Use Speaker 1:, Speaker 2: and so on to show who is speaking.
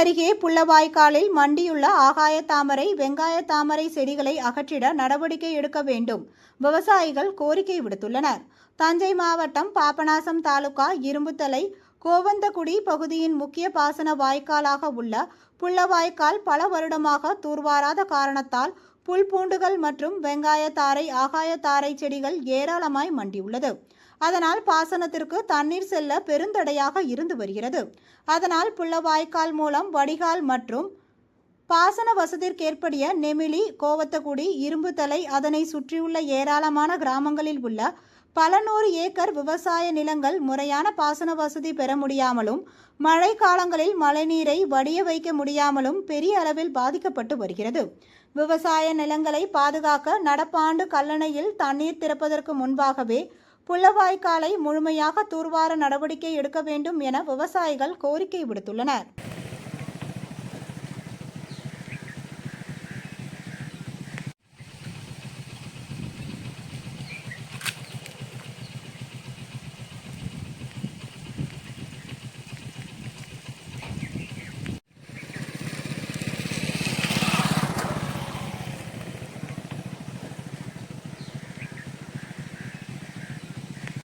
Speaker 1: அருகே புள்ளவாய்க்காலில் மண்டியுள்ள ஆகாய தாமரை வெங்காய தாமரை செடிகளை அகற்றிட நடவடிக்கை எடுக்க வேண்டும். விவசாயிகள் கோரிக்கை விடுத்துள்ளனர். தஞ்சை மாவட்டம் பாபநாசம் தாலுகா இரும்புத்தலை கோவந்தகுடி பகுதியின் முக்கிய பாசன வாய்க்காலாக உள்ள புள்ளவாய்க்கால் பல வருடமாக தூர்வாராத காரணத்தால் புல் பூண்டுகள் மற்றும் வெங்காய தாரை செடிகள் ஏராளமாய் மண்டியுள்ளது. அதனால் பாசனத்திற்கு தண்ணீர் செல்ல பெருந்தடையாக இருந்து வருகிறது. அதனால் புள்ளவாய்க்கால் மூலம் வடிகால் மற்றும் பாசன வசதிற்கேற்படிய நெமிலி கோவத்தகுடி இரும்புத்தலை அதனை சுற்றியுள்ள ஏராளமான கிராமங்களில் உள்ள பல நூறு ஏக்கர் விவசாய நிலங்கள் முறையான பாசன வசதி பெற முடியாமலும் மழை காலங்களில் மழைநீரை வடிய வைக்க முடியாமலும் பெரிய அளவில் பாதிக்கப்பட்டு வருகிறது. விவசாய நிலங்களை பாதுகாக்க நடப்பாண்டு கல்லணையில் தண்ணீர் திறப்பதற்கு முன்பாகவே புள்ளவாய்க்காலை முழுமையாக தூர்வார நடவடிக்கை எடுக்க வேண்டும் என விவசாயிகள் கோரிக்கை விடுத்துள்ளனர்.